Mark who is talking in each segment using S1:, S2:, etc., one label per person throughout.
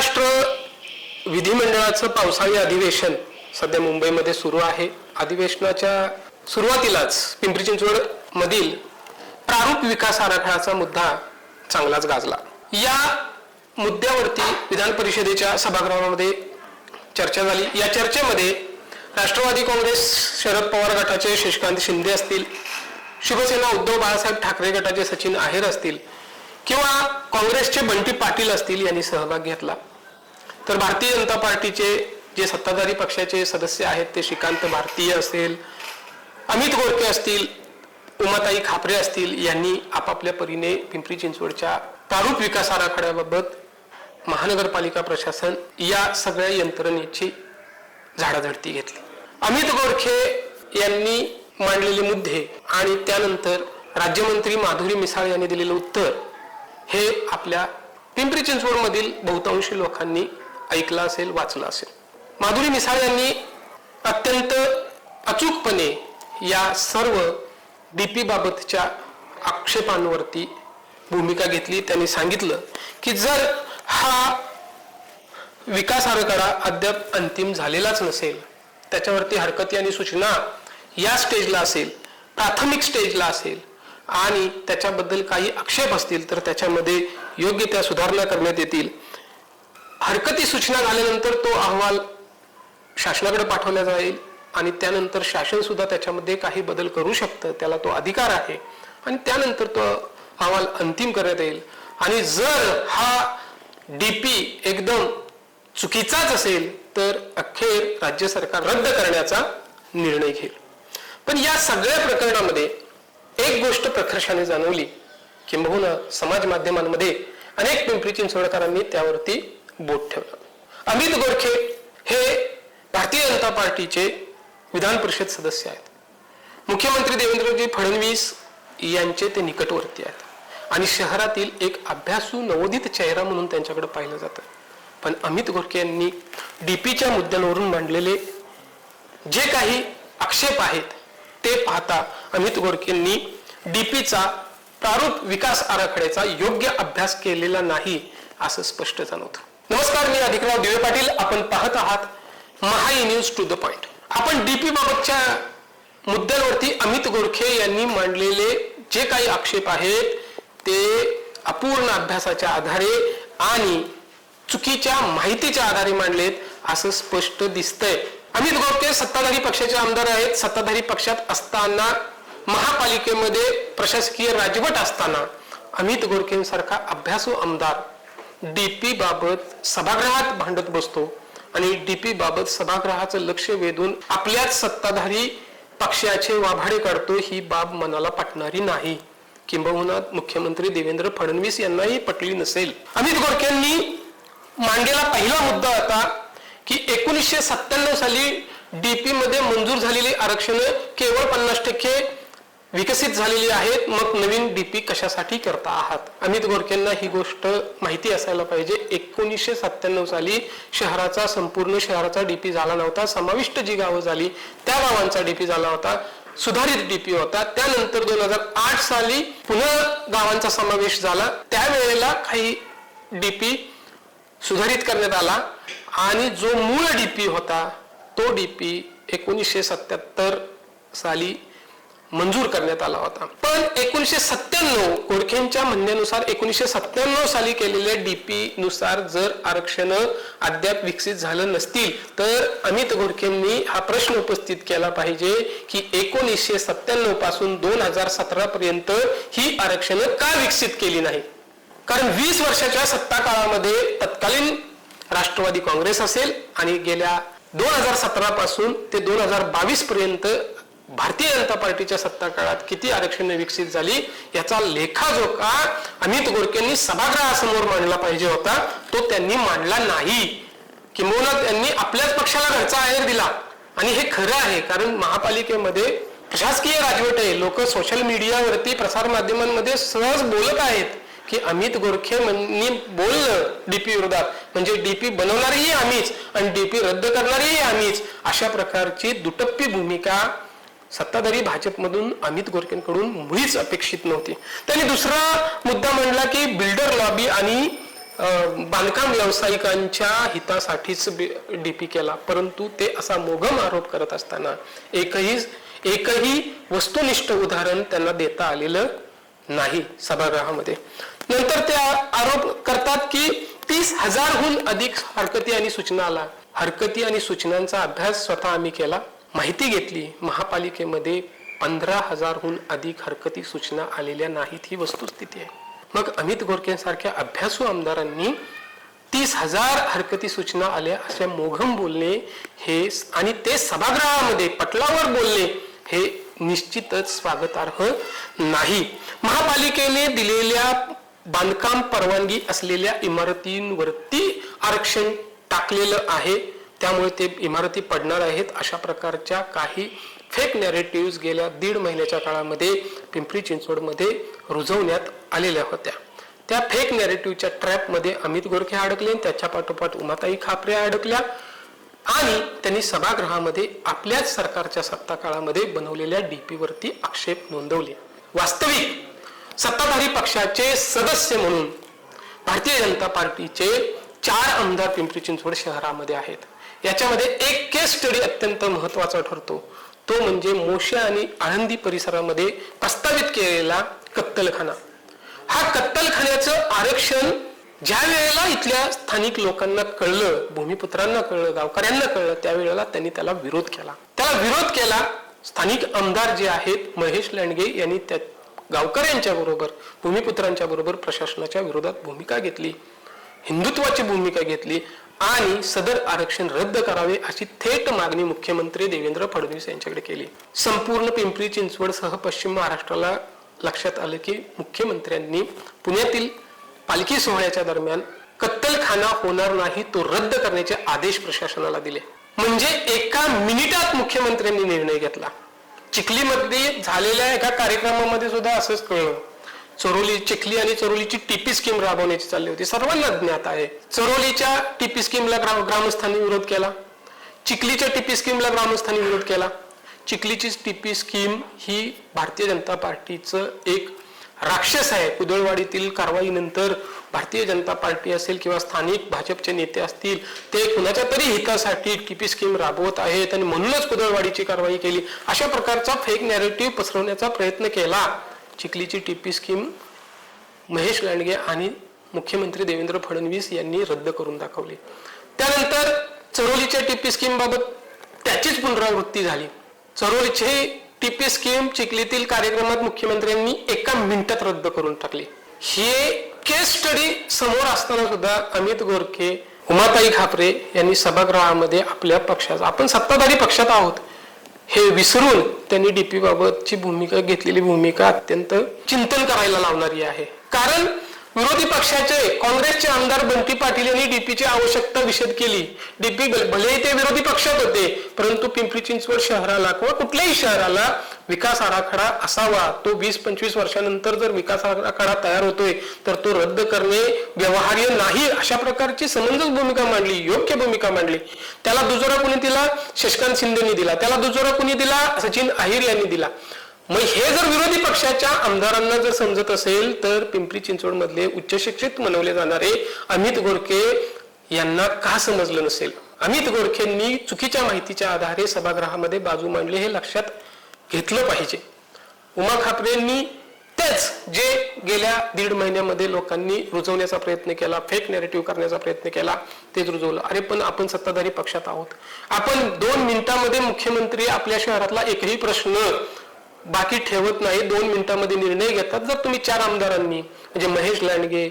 S1: महाराष्ट्र विधिमंडळाचं पावसाळी अधिवेशन सध्या मुंबईमध्ये सुरू आहे. अधिवेशनाच्या सुरुवातीलाच पिंपरी चिंचवड मधील प्रारूप विकास आराखड्याचा मुद्दा चांगलाच गाजला. या मुद्द्यावरती विधान परिषदेच्या सभागृहामध्ये चर्चा झाली. या चर्चेमध्ये राष्ट्रवादी काँग्रेस शरद पवार गटाचे शशिकांत शिंदे असतील शिवसेना उद्धव बाळासाहेब ठाकरे गटाचे सचिन आहेर असतील किंवा काँग्रेसचे बंटी पाटील असतील यांनी सहभाग घेतला. तर भारतीय जनता पार्टीचे जे सत्ताधारी पक्षाचे सदस्य आहेत ते श्रीकांत भारतीय असेल अमित गोरके असतील उमाताई खापरे असतील यांनी आपापल्या परीने पिंपरी चिंचवडच्या प्रारूप विकास आराखड्याबाबत महानगरपालिका प्रशासन या सगळ्या यंत्रणेची झाडाझडती घेतली. अमित गोरखे यांनी मांडलेले मुद्दे आणि त्यानंतर राज्यमंत्री माधुरी मिसाळ यांनी दिलेलं उत्तर हे आपल्या पिंपरी चिंचवडमधील बहुतांशी लोकांनी ऐकला असेल वाचला असेल. माधुरी मिसाळ यांनी अत्यंत अचूकपणे या सर्व डीपी बाबतच्या आक्षेपांवरती भूमिका घेतली. त्यांनी सांगितलं की जर हा विकास आराखडा अद्याप अंतिम झालेलाच नसेल त्याच्यावरती हरकती आणि सूचना या स्टेजला असेल प्राथमिक स्टेजला असेल आणि त्याच्याबद्दल काही आक्षेप असतील तर त्याच्यामध्ये योग्य त्या सुधारणा करण्यात येतील. हरकती सूचना झाल्यानंतर तो अहवाल शासनाकडे पाठवला जाईल आणि त्यानंतर शासन सुद्धा त्याच्यामध्ये काही बदल करू शकतं त्याला तो अधिकार आहे. आणि त्यानंतर तो अहवाल अंतिम करण्यात येईल. आणि जर हा डीपी एकदम चुकीचाच असेल तर अखेर राज्य सरकार रद्द करण्याचा निर्णय घेईल. पण या सगळ्या प्रकरणामध्ये एक गोष्ट प्रकर्षाने जाणवली किंबहुना हो समाज माध्यमांमध्ये अनेक पिंपरी चिंचवडकरांनी त्यावरती बोट ठेवलं. अमित गोरखे हे भारतीय जनता पार्टीचे विधान परिषद सदस्य आहेत. मुख्यमंत्री देवेंद्रजी फडणवीस यांचे ते निकटवर्ती आहेत. आणि शहरातील एक अभ्यासू नवोदित चेहरा म्हणून त्यांच्याकडे पाहिलं जातं. पण अमित गोरखे यांनी डीपीच्या मुद्द्यांवरून मांडलेले जे काही आक्षेप आहेत ते पाहता अमित गोरखेंनी डीपीचा प्रारूप विकास आराखड्याचा योग्य अभ्यास केलेला नाही असं स्पष्ट जाणवतं. नमस्कार मी अधिकराव दिवे पाटील. आपण पाहत आहात Mahai news to the point. आपण डीपी बाबतच्या मुद्द्यांवरती अमित गोरखे यांनी मांडलेले जे काही आक्षेप आहेत ते अपूर्ण अभ्यासाच्या आधारे आणि चुकीच्या माहितीच्या आधारे मांडलेत असं स्पष्ट दिसतंय. अमित गोरखे सत्ताधारी पक्षाचे आमदार आहेत. सत्ताधारी पक्षात असताना महापालिकेमध्ये प्रशासकीय राजवट असताना अमित गोरखेंसारखा अभ्यासू आमदार डीपी बाबत सभागृहात भांडत बसतो आणि डीपी बाबत सभागृहाचं लक्ष वेधून आपल्याच सत्ताधारी पक्षाचे वाभाडे काढतो ही बाब मनाला पटणारी नाही. किंबहुना मुख्यमंत्री देवेंद्र फडणवीस यांनाही पटली नसेल. अमित गोडकेंनी मांडलेला पहिला मुद्दा होता की एकोणीसशे सत्त्याण्णव साली डीपी मध्ये मंजूर झालेली आरक्षण केवळ पन्नास टक्के विकसित झालेली आहेत मग नवीन डीपी कशासाठी करता आहात? अमित गोरखेंना ही गोष्ट माहिती असायला पाहिजे. एकोणीसशे सत्त्याण्णव साली शहराचा संपूर्ण शहराचा डीपी झाला नव्हता. समाविष्ट जी गावं झाली त्या गावांचा डीपी झाला होता. सुधारित डीपी होता. त्यानंतर दोन हजार आठ साली पुन्हा गावांचा समावेश झाला. त्यावेळेला काही डीपी सुधारित करण्यात आला आणि जो मूळ डीपी होता तो डीपी एकोणीसशे सत्याहत्तर साली मंजूर करण्यात आला होता. पण एकोणीसशे सत्त्याण्णव गोडखेंच्या म्हणण्यानुसार एकोणीसशे सत्त्याण्णव साली केलेल्या डीपी नुसार जर आरक्षण अद्याप विकसित झालं नसतील तर अमित गोडखेंनी हा प्रश्न उपस्थित केला पाहिजे की एकोणीसशे सत्त्याण्णवपासून दोन हजार सतरा पर्यंत ही आरक्षणं का विकसित केली नाही कारण वीस वर्षाच्या सत्ता काळामध्ये तत्कालीन राष्ट्रवादी काँग्रेस असेल आणि गेल्या दोन हजार सतरा पासून ते दोन हजार बावीस पर्यंत भारतीय जनता पार्टीच्या सत्ता काळात किती आरक्षण विकसित झाली याचा लेखाजोखा अमित गोरखेंनी सभागृहासमोर मांडला पाहिजे होता. तो त्यांनी मांडला नाही. किंबहुना त्यांनी आपल्याच पक्षाला घरचा आहेर दिला. आणि हे खरं आहे कारण महापालिकेमध्ये प्रशासकीय राजवट आहे लोक सोशल मीडियावरती प्रसार माध्यमांमध्ये सहज बोलत आहेत की अमित गोरखे बोललं डीपी विरोधात. म्हणजे डीपी बनवणारीही आम्हीच आणि डीपी रद्द करणारीही आम्हीच. अशा प्रकारची दुटप्पी भूमिका सत्ताधारी भाजपमधून अमित गोरखेंकडून मुळीच अपेक्षित नव्हती. त्यांनी दुसरा मुद्दा म्हणला की बिल्डर लॉबी आणि बांधकाम व्यावसायिकांच्या हितासाठीच डीपी केला. परंतु ते असा मोघम आरोप करत असताना एकही एकही वस्तुनिष्ठ उदाहरण त्यांना देता आलेलं नाही सभागृहामध्ये. नंतर ते आरोप करतात की तीस हजारहून अधिक हरकती आणि सूचना आला. हरकती आणि सूचनांचा अभ्यास स्वतः आम्ही केला. माहिती घेतली. महापालिकेमध्ये पंधरा हजारहून अधिक हरकती सूचना आलेल्या नाहीत. ही वस्तुस्थिती आहे. मग अमित गोरकेंसारख्या अभ्यासू आमदारांनी तीस हजार हरकती सूचना आल्या असे मोघम बोलणे हे आणि ते सभागृहामध्ये पटलावर बोलणे हे निश्चितच स्वागतार्ह नाही. महापालिकेने दिलेल्या बांधकाम परवानगी असलेल्या इमारतींवरती आरक्षण टाकलेलं आहे. त्यामुळे ते इमारती पडणार आहेत. अशा प्रकारच्या काही फेक नॅरेटिव्ह गेल्या दीड महिन्याच्या काळामध्ये पिंपरी चिंचवडमध्ये रुजवण्यात आलेल्या होत्या. त्या फेक नॅरेटिव्हच्या ट्रॅपमध्ये अमित गोरखे अडकले. त्याच्या पाठोपाठ उमाताई खापरे अडकल्या आणि त्यांनी सभागृहामध्ये आपल्याच सरकारच्या सत्ता काळामध्ये बनवलेल्या डीपीवरती आक्षेप नोंदवले. वास्तविक सत्ताधारी पक्षाचे सदस्य म्हणून भारतीय जनता पार्टीचे चार आमदार पिंपरी चिंचवड शहरामध्ये आहेत. याच्यामध्ये एक केस स्टडी अत्यंत महत्त्वाचा ठरतो. तो म्हणजे मोशे आणि आळंदी परिसरामध्ये प्रस्तावित केलेला कत्तलखाना. हा कत्तलखान्याचं आरक्षण ज्या वेळेला इथल्या स्थानिक लोकांना कळलं भूमिपुत्रांना कळलं गावकऱ्यांना कळलं त्यावेळेला त्यांनी त्याला विरोध केला. त्याला विरोध केला स्थानिक आमदार जे आहेत महेश लांडगे यांनी त्या गावकऱ्यांच्या बरोबर भूमिपुत्रांच्या बरोबर प्रशासनाच्या विरोधात भूमिका घेतली. हिंदुत्वाची भूमिका घेतली. आणि सदर आरक्षण रद्द करावे अशी थेट मागणी मुख्यमंत्री देवेंद्र फडणवीस यांच्याकडे केली. संपूर्ण पिंपरी चिंचवड सह पश्चिम महाराष्ट्राला लक्षात आलं की मुख्यमंत्र्यांनी पुण्यातील पालखी सोहळ्याच्या दरम्यान कत्तलखाना होणार नाही तो रद्द करण्याचे आदेश प्रशासनाला दिले. म्हणजे एका मिनिटात मुख्यमंत्र्यांनी निर्णय घेतला. चिखलीमध्ये झालेल्या एका कार्यक्रमामध्ये सुद्धा असंच कळलं. चरोली चिखली आणि चरोलीची टीपी स्कीम राबवण्याची चालली होती. सर्वांना ज्ञात आहे. चरोलीच्या टीपी स्कीमला ग्रा ग्रामस्थांनी विरोध केला. चिखलीच्या टीपी स्कीमला ग्रामस्थांनी विरोध केला. चिखलीची टीपी स्कीम ही भारतीय जनता पार्टीचं एक राक्षस आहे. कुदळवाडीतील कारवाईनंतर भारतीय जनता पार्टी असेल किंवा स्थानिक भाजपचे नेते असतील ते कुणाच्या तरी हितासाठी टीपी स्कीम राबवत आहेत आणि म्हणूनच कुदळवाडीची कारवाई केली. अशा प्रकारचा फेक नॅरेटिव्ह पसरवण्याचा प्रयत्न केला. चिखलीची टीपी स्कीम महेश लांडगे आणि मुख्यमंत्री देवेंद्र फडणवीस यांनी रद्द करून दाखवली. त्यानंतर चरोलीच्या टीपी स्कीम बाबत त्याचीच पुनरावृत्ती झाली. चरोलीची टीपी स्कीम चिखलीतील कार्यक्रमात मुख्यमंत्र्यांनी एका मिनिटात रद्द करून टाकली. हे केस स्टडी समोर असताना सुद्धा अमित गोरखे उमाताई खापरे यांनी सभागृहामध्ये आपल्या पक्षाचा आपण सत्ताधारी पक्षात आहोत. हे विसरून त्यांनी डीपी बाबतची भूमिका घेतलेली भूमिका अत्यंत चिंतन करायला लावणारी आहे. कारण विरोधी पक्षाचे काँग्रेसचे आमदार बंटी पाटील यांनी डीपीची आवश्यकता विषद केली. डीपी भले ते विरोधी पक्षात होते परंतु पिंपरी चिंचवड शहराला किंवा कुठल्याही शहराला विकास आराखडा असावा. तो वीस पंचवीस वर्षानंतर जर विकास आराखडा तयार होतोय तर तो रद्द करणे व्यवहार्य नाही अशा प्रकारची समंजस भूमिका मांडली योग्य भूमिका मांडली. त्याला दुजोरा कुणी दिला? शशिकांत शिंदेनी दिला. त्याला दुजोरा कुणी दिला? सचिन अहिर यांनी दिला. मग हे जर विरोधी पक्षाच्या आमदारांना जर समजत असेल तर पिंपरी चिंचवड मधले उच्च शिक्षित म्हणवले जाणारे अमित गोरखे यांना का समजलं नसेल? अमित गोरखेंनी चुकीच्या माहितीच्या आधारे सभागृहामध्ये बाजू मांडली हे लक्षात घेतलं पाहिजे. उमा खापरेंनी तेच जे गेल्या दीड महिन्यामध्ये लोकांनी रुजवण्याचा प्रयत्न केला फेक नॅरेटिव्ह करण्याचा प्रयत्न केला तेच रुजवलं. अरे पण आपण सत्ताधारी पक्षात आहोत. आपण दोन मिनिटांमध्ये मुख्यमंत्री आपल्या शहरातला एकही प्रश्न बाकी ठेवत नाही दोन मिनिटांमध्ये निर्णय घेतात. जर तुम्ही चार आमदारांनी म्हणजे महेश लांडगे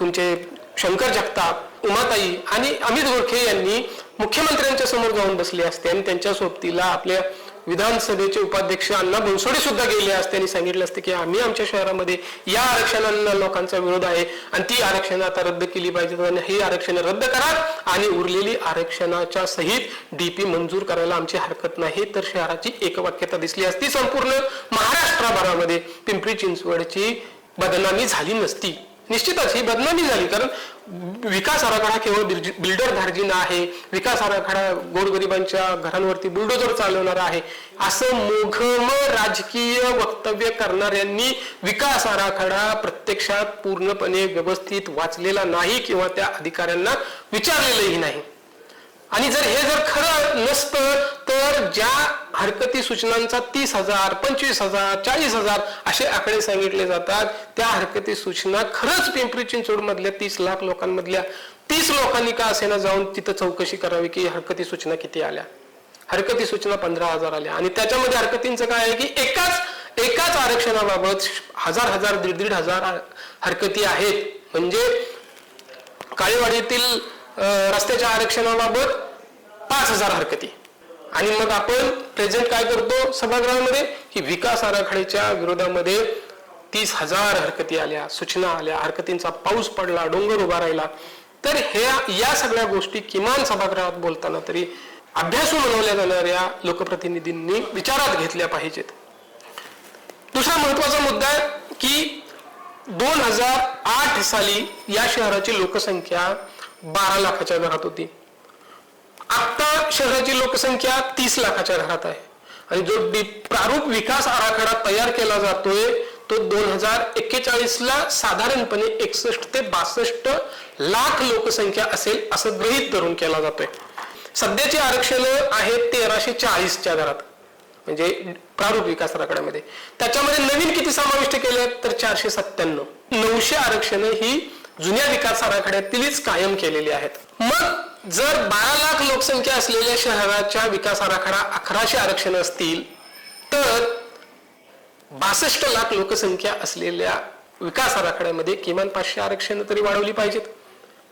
S1: तुमचे शंकर जगताप उमाताई आणि अमित गोरखे यांनी मुख्यमंत्र्यांच्या समोर जाऊन बसले असते आणि त्यांच्या सोबतीला आपल्या विधानसभेचे उपाध्यक्ष अण्णा बनसोडे सुद्धा गेले असते आणि सांगितलं असते की आम्ही आमच्या शहरामध्ये या आरक्षणांना लोकांचा विरोध आहे आणि ती आरक्षणं आता रद्द केली पाहिजेत आणि ही आरक्षण रद्द करा आणि उरलेली आरक्षणाच्या सहित डीपी मंजूर करायला आमची हरकत नाही. तर शहराची एकवाक्यता दिसली असती संपूर्ण महाराष्ट्रभरामध्ये. पिंपरी चिंचवडची बदनामी झाली नसती. निश्चितच ही बदनामी झाली. कारण विकास आराखडा केवळ बिल्डर धार्जिना आहे. विकास आराखडा गोरगरिबांच्या घरांवरती बुलडोजर चालवणारा आहे. असं मोघम राजकीय वक्तव्य करणाऱ्यांनी विकास आराखडा प्रत्यक्षात पूर्णपणे व्यवस्थित वाचलेला नाही किंवा त्या अधिकाऱ्यांना विचारलेलंही नाही. आणि जर हे जर खरं नसतं तर ज्या हरकती सूचनांचा तीस हजार पंचवीस हजार चाळीस हजार असे आकडे सांगितले जातात त्या हरकती सूचना खरंच पिंपरी चिंचवड मधल्या तीस लाख लोकांमधल्या तीस लोकांनी का असेना जाऊन तिथं चौकशी करावी की हरकती सूचना किती आल्या? हरकती सूचना पंधरा हजार आल्या. आणि त्याच्यामध्ये हरकतींचं काय आहे की एकाच एकाच आरक्षणाबाबत हजार हजार दीड दीड हजार हरकती आहेत. म्हणजे काळेवाडीतील रस्त्याच्या आरक्षणाबाबत पाच हजार हरकती. आणि मग आपण प्रेझेंट काय करतो? सभागृहामध्ये की विकास आराखड्याच्या विरोधामध्ये तीस हजार हरकती आल्या सूचना आल्या हरकतींचा पाऊस पडला डोंगर उभा राहिला. तर हे या सगळ्या गोष्टी किमान सभागृहात बोलताना तरी अभ्यासू बनवल्या जाणाऱ्या लोकप्रतिनिधींनी विचारात घेतल्या पाहिजेत. दुसरा महत्त्वाचा मुद्दा आहे की दोन हजार आठ साली या शहराची लोकसंख्या बारा लाखाच्या घरात होती. आता शहराची लोकसंख्या तीस लाखाच्या घरात आहे. आणि जो प्रारूप विकास आराखडा तयार केला जातोय तो दोन हजार एक्केचाळीस ला साधारणपणे एकसष्ट ते बासष्ट लाख लोकसंख्या असेल असं गृहित धरून केला जातोय. सध्याची आरक्षण आहेत तेराशे चाळीसच्या घरात म्हणजे प्रारूप विकास आराखड्यामध्ये. त्याच्यामध्ये नवीन किती समाविष्ट केले तर चारशे सत्त्याण्णव. नऊशे आरक्षण ही जुन्या विकास आराखड्यातीलच कायम केलेली आहेत. मग जर बारा लाख लोकसंख्या असलेल्या शहराच्या विकास आराखडा अकराशे आरक्षण असतील तर बासष्ट लाख लोकसंख्या असलेल्या विकास आराखड्यामध्ये किमान पाचशे आरक्षण तरी वाढवली पाहिजेत.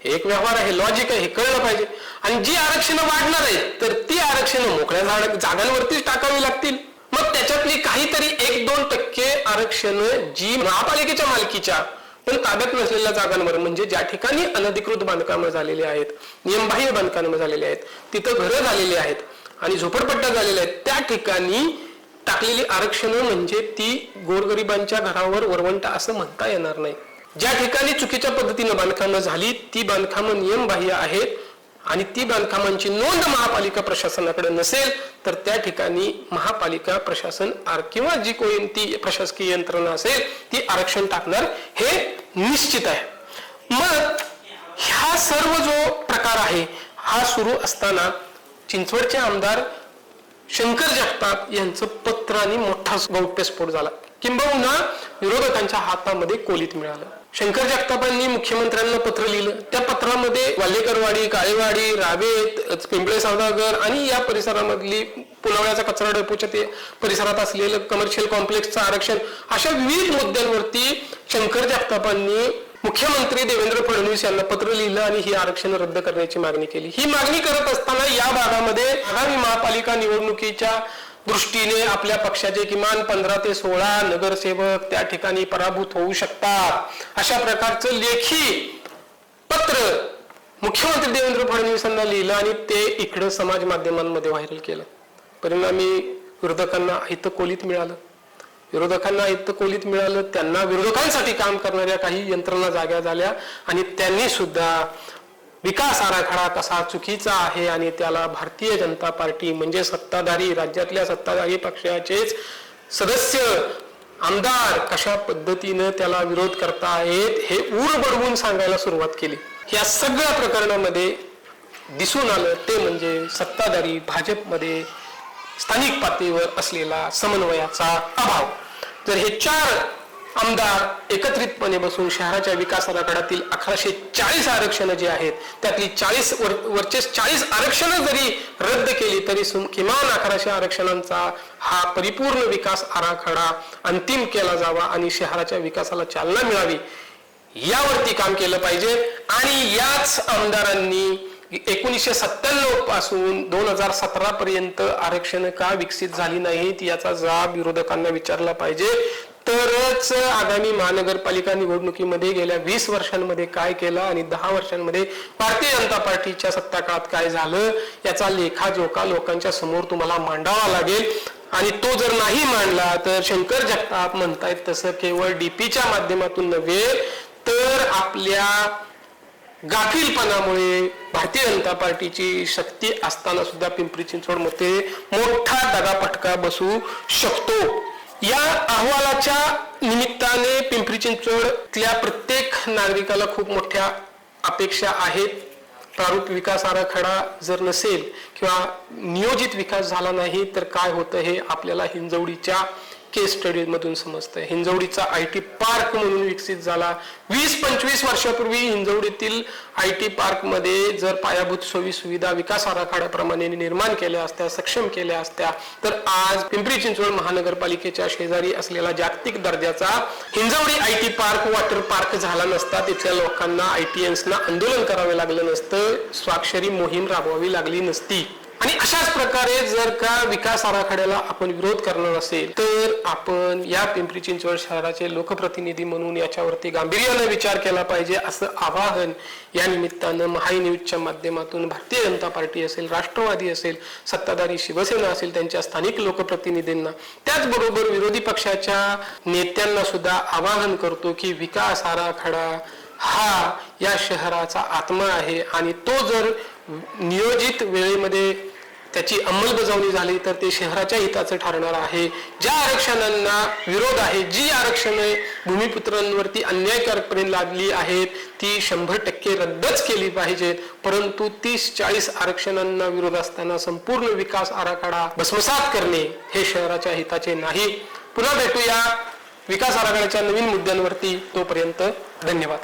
S1: हे एक व्यवहार आहे लॉजिक आहे हे कळलं पाहिजे. आणि जी आरक्षणं वाढणार आहेत तर ती आरक्षणं मोकळ्या झाड जागांवरतीच टाकावी लागतील. मग त्याच्यातली काहीतरी एक दोन टक्के आरक्षण जी महापालिकेच्या मालकीच्या पण ताब्यात नसलेल्या जागांवर म्हणजे ज्या ठिकाणी अनधिकृत बांधकामं झालेली आहेत नियमबाह्य बांधकामं झालेली आहेत तिथं घरं झालेली आहेत आणि झोपडपट्ट्या झालेल्या आहेत त्या ठिकाणी टाकलेली आरक्षणं म्हणजे ती गोरगरिबांच्या घरावर वरवंटा असं म्हणता येणार नाही. ज्या ठिकाणी चुकीच्या पद्धतीनं बांधकामं झाली ती बांधकामं नियमबाह्य आहेत. आणि ती बांधकामांची नोंद महापालिका प्रशासनाकडे नसेल तर त्या ठिकाणी महापालिका प्रशासन आर- किंवा जी कोणती प्रशासकीय यंत्रणा असेल ती आरक्षण टाकणार हे निश्चित आहे. मग ह्या सर्व जो प्रकार आहे हा सुरू असताना चिंचवडचे आमदार शंकर जगताप यांचं पत्र आणि मोठा गौप्यस्फोट झाला. किंबहुना विरोधकांच्या हातामध्ये कोलीत मिळालं. शंकर जगतापांनी मुख्यमंत्र्यांना पत्र लिहिलं. त्या पत्रामध्ये वाल्हेकरवाडी काळेवाडी रावेत पिंपळे सौदागर आणि या परिसरामधली पुलावळ्याचा कचरा डेपोच्या ते परिसरात असलेलं कमर्शियल कॉम्प्लेक्सचं आरक्षण अशा विविध मुद्द्यांवरती शंकर जगतापांनी मुख्यमंत्री देवेंद्र फडणवीस यांना पत्र लिहिलं आणि ही आरक्षण रद्द करण्याची मागणी केली. ही मागणी करत असताना या भागामध्ये आगामी महापालिका निवडणुकीच्या दृष्टीने आपल्या पक्षाचे किमान पंधरा ते सोळा नगरसेवक त्या ठिकाणी पराभूत होऊ शकतात. अशा प्रकारचं लेखी पत्र मुख्यमंत्री देवेंद्र फडणवीसांना लिहिलं आणि ते इकडं समाज माध्यमांमध्ये व्हायरल केलं. परिणामी विरोधकांना हित कोलीत मिळालं. विरोधकांना हित कोलीत मिळालं त्यांना विरोधकांसाठी काम करणाऱ्या काही यंत्रणा जाग्या झाल्या आणि त्यांनी सुद्धा विकास आराखडा कसा चुकीचा आहे आणि त्याला भारतीय जनता पार्टी म्हणजे सत्ताधारी राज्यातल्या सत्ताधारी पक्षाचेच सदस्य आमदार कशा पद्धतीनं त्याला विरोध करता येत हे ऊर बडवून सांगायला सुरुवात केली. या सगळ्या प्रकरणामध्ये दिसून आलं ते म्हणजे सत्ताधारी भाजपमध्ये स्थानिक पातळीवर असलेला समन्वयाचा अभाव. तर हे चार आमदार एकत्रितपणे बसून शहराच्या विकास आराखड्यातील अकराशे चाळीस आरक्षणं जी आहेत त्यातली चाळीस वर वरचे चाळीस आरक्षणं जरी रद्द केली तरी किमान अकराशे आरक्षणांचा हा परिपूर्ण विकास आराखडा अंतिम केला जावा आणि शहराच्या विकासाला चालना मिळावी. यावरती काम केलं पाहिजे आणि याच आमदारांनी एकोणीसशे सत्त्याण्णवपासून दोन हजार सतरा पर्यंत आरक्षण का विकसित झाली नाहीत याचा जाब विरोधकांना विचारला पाहिजे. तरच आगामी महानगरपालिका निवडणुकीमध्ये गेल्या वीस वर्षांमध्ये काय केलं आणि दहा वर्षांमध्ये भारतीय जनता पार्टीच्या सत्ता काळात काय झालं याचा लेखाजोखा लोकांच्या समोर तुम्हाला मांडावा लागेल. आणि तो जर नाही मांडला तर शंकर जगताप म्हणतायत तसं केवळ डीपीच्या माध्यमातून नव्हे तर आपल्या गाफीलपणामुळे भारतीय जनता पार्टीची शक्ती असताना सुद्धा पिंपरी चिंचवडमध्ये मोठा दगाफटका बसू शकतो. या अहवालाच्या निमित्ताने पिंपरी चिंचवडतल्या प्रत्येक नागरिकाला खूप मोठ्या अपेक्षा आहेत. प्रारूप विकास आराखडा जर नसेल किंवा नियोजित विकास झाला नाही तर काय होतं हे आपल्याला हिंजवडीच्या केस स्टडीमधून समजतं हिंजवडीचा आय टी पार्क म्हणून विकसित झाला. वीस पंचवीस वर्षापूर्वी हिंजवडीतील आय टी पार्कमध्ये जर पायाभूत सोयी सुविधा विकास आराखड्याप्रमाणे निर्माण केल्या असत्या सक्षम केल्या असत्या तर आज पिंपरी चिंचवड महानगरपालिकेच्या शेजारी असलेला जागतिक दर्जाचा Hinjawadi I T park water park झाला नसता. तिथल्या लोकांना आय टी एन्सना आंदोलन करावे लागलं नसतं. स्वाक्षरी मोहीम राबवावी लागली नसती. आणि अशाच प्रकारे जर का विकास आराखड्याला आपण विरोध करणार असेल तर आपण या पिंपरी चिंचवड शहराचे लोकप्रतिनिधी म्हणून याच्यावरती गांभीर्याने विचार केला पाहिजे असं आवाहन या निमित्तानं महाई न्यूजच्या माध्यमातून भारतीय जनता पार्टी असेल राष्ट्रवादी असेल सत्ताधारी शिवसेना असेल त्यांच्या स्थानिक लोकप्रतिनिधींना त्याचबरोबर विरोधी पक्षाच्या नेत्यांना सुद्धा आवाहन करतो की विकास आराखडा हा या शहराचा आत्मा आहे आणि तो जर नियोजित वेळेमध्ये त्याची अंमलबजावणी झाली तर ते शहराच्या हिताचं ठरणार आहे. ज्या आरक्षणांना विरोध आहे जी आरक्षणे भूमिपुत्रांवरती अन्यायकारकपणे लादली आहेत ती शंभर टक्के रद्दच केली पाहिजेत. परंतु तीस चाळीस आरक्षणांना विरोध असताना संपूर्ण विकास आराखडा भस्मसात करणे हे शहराच्या हिताचे नाही. पुन्हा भेटूया विकास आराखड्याच्या नवीन मुद्द्यांवरती. तोपर्यंत धन्यवाद.